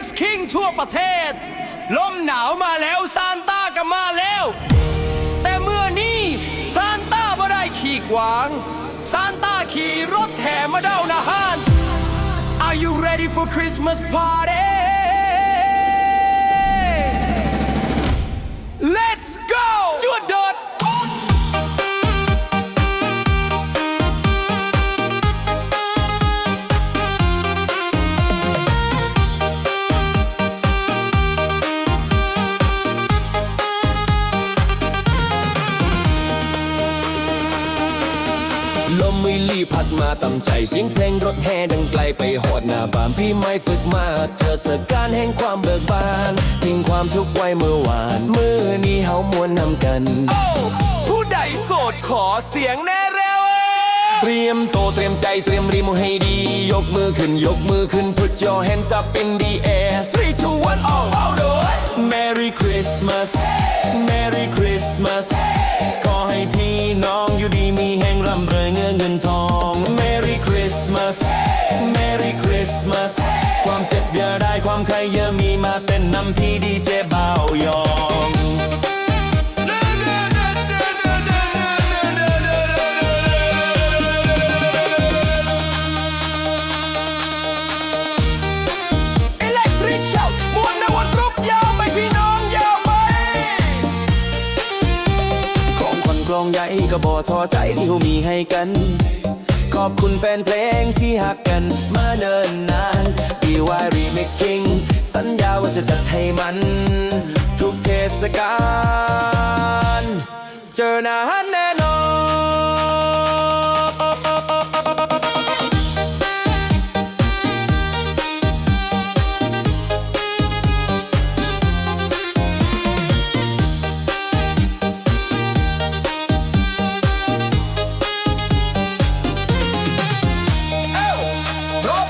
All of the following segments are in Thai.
Remix King ทั่วประเทศ ลมหนาวมาแล้วซานต้าก็มาแล้ว แต่เมื่อนี้ซานต้าบ่ได้ขี่กวาง ซานต้าขี่รถแห่มาเด้านาฮาน Are you ready for Christmas party ลงรถแห่ดังไกลไปหอดหน้าบ้านพี่ไม่ฝึกมา เจอสการแห่งความเบิกบานทิ้งความทุกข์ไว้เมื่อวานมือนี้เฮามวนนำกันโอ้ผู้ใดโสดขอเสียงแน่เร็ว เตรียมโตวเตรียมใจเตรียมรีโมให้ดี ยกมือขึ้นยกมือขึ้น put your hands up in the air three two one all out the way Merry Christmas Merry ลองใหญ่ก็บ่ท้อใจที่เขามีให้กัน ขอบคุณแฟนเพลงที่หักกันมาเนิ่นนาน BY Remix King สัญญาว่าจะจัดให้มัน ทุกเทศกาลเจอหน้าแน่นอน รอบ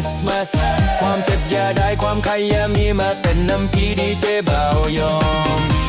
Merry Christmas ความเจ็บอย่าได้ความใครอย่ามีมาเต้นน้ำพีดีเจเบายอง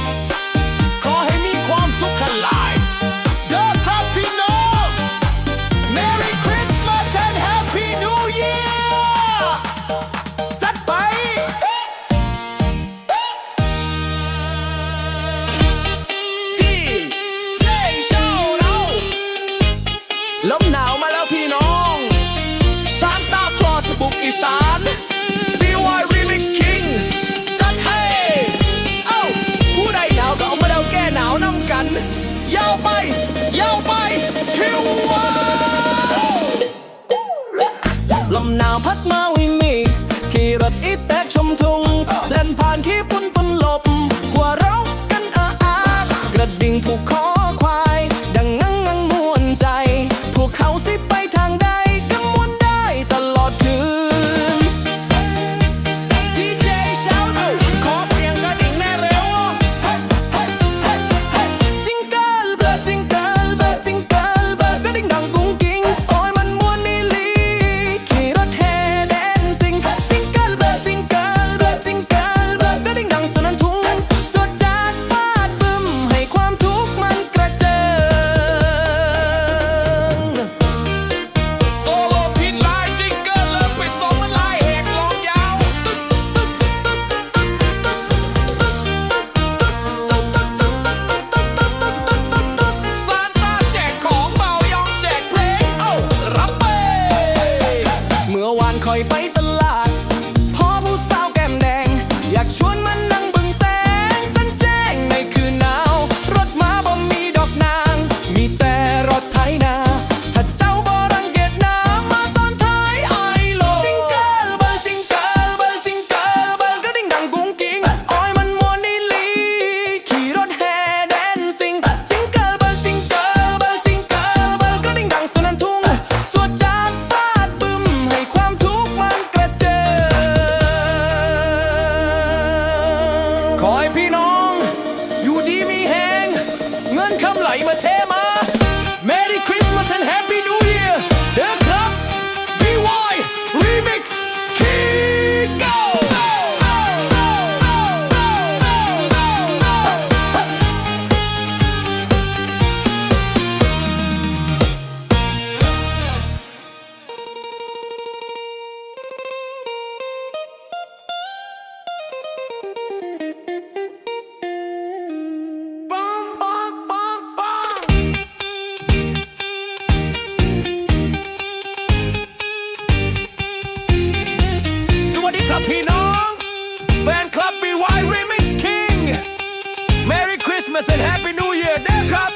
Christmas and Happy New Year เด้อครับ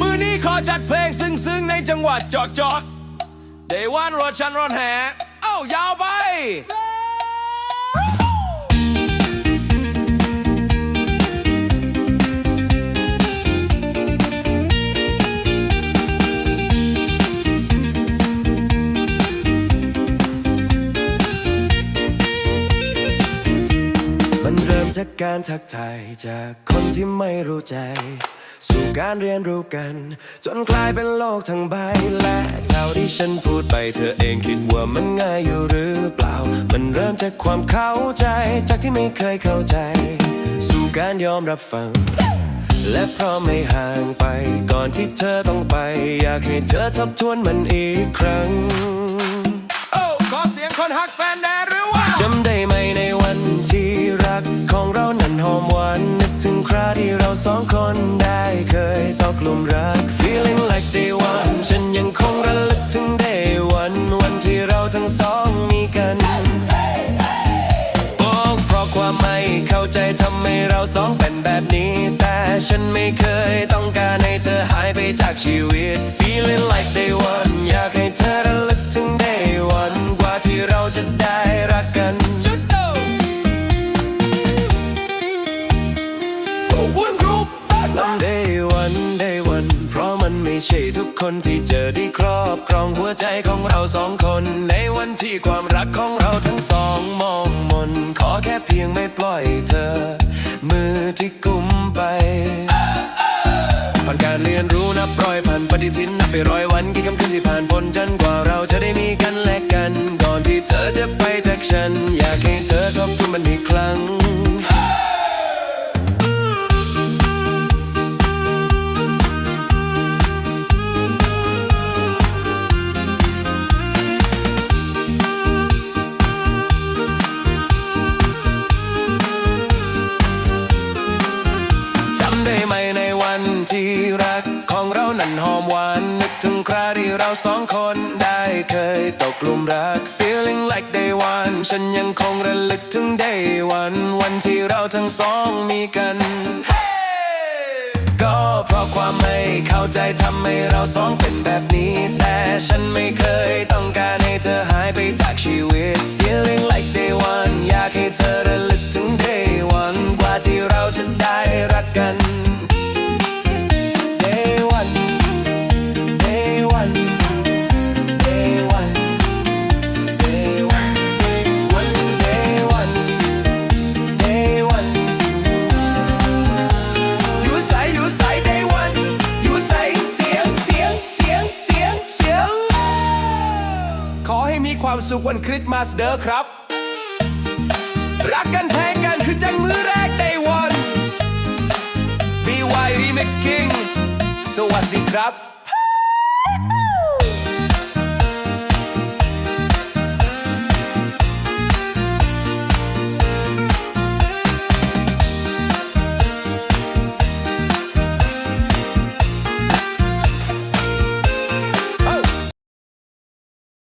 มือนี้ขอจัดเพลงซึ้งๆ ในจังหวัดจอกจอกเดวันรถชันรถแห่เอ้ายาวไป การทักทายจากคนที่ไม่รู้ใจ สู่การเรียนรู้กัน จนกลายเป็นโลกทั้งใบ และเท่าที่ฉันพูดไปเธอเองคิดว่ามันง่ายอยู่หรือเปล่า มันเริ่มจากความเข้าใจ จากที่ไม่เคยเข้าใจ สู่การยอมรับฟัง และเพราะไม่ห่างไป ก่อนที่เธอต้องไป อยากให้เธอทบทวนมันอีกครั้ง โอ้ขอเสียงคนฮักแฟนแน่ กลุมรัก feeling like day one ฉันยังคงระลึกถึง day one วันที่เราทั้งสองมีกันบอกเพราะความไม่เข้าใจทำให้เราสองเป็นแบบนี้ แต่ฉันไม่เคยต้องการให้เธอหายไปจากชีวิต feeling like day one อยากให้เธอระลึกถึง day one กว่าที่เราจะได้รักกันจุดโดว นรูปมัน day one day one เพราะมันไม่ใช่ทุกคนที่เจอได้ครอบครองหัวใจของเราสองคน ในวันที่ความรักของเราทั้งสองมองมน ขอแค่เพียงไม่ปล่อยเธอ มือที่กุมไปผ่านการเรียนรู้นับร้อยพันปฏิทินนับไปร้อยวันกี่คำคืนที่ผ่านพ้นจนกว่าเราจะได้มีกันและกัน ก่อนที่เธอจะไปจากฉัน อยากให้เธอทบทวนมัน หอมหวานนึกถึงคราที่เราสองคนได้เคยตกลุมรัก feeling like day one ฉันยังคงระลึกถึง day one วันที่เราทั้งสองมีกันก็เพราะความไม่เข้าใจทำให้เราสองเป็นแบบนี้ แต่ฉันไม่เคยต้องการให้เธอหายไปจากชีวิต feeling like day one อยากให้เธอ สุขวันคริสต์มาสเด้อครับ รักกันแพ้กันคือจังมือแรก day one BY Remix King สวัสดีครับ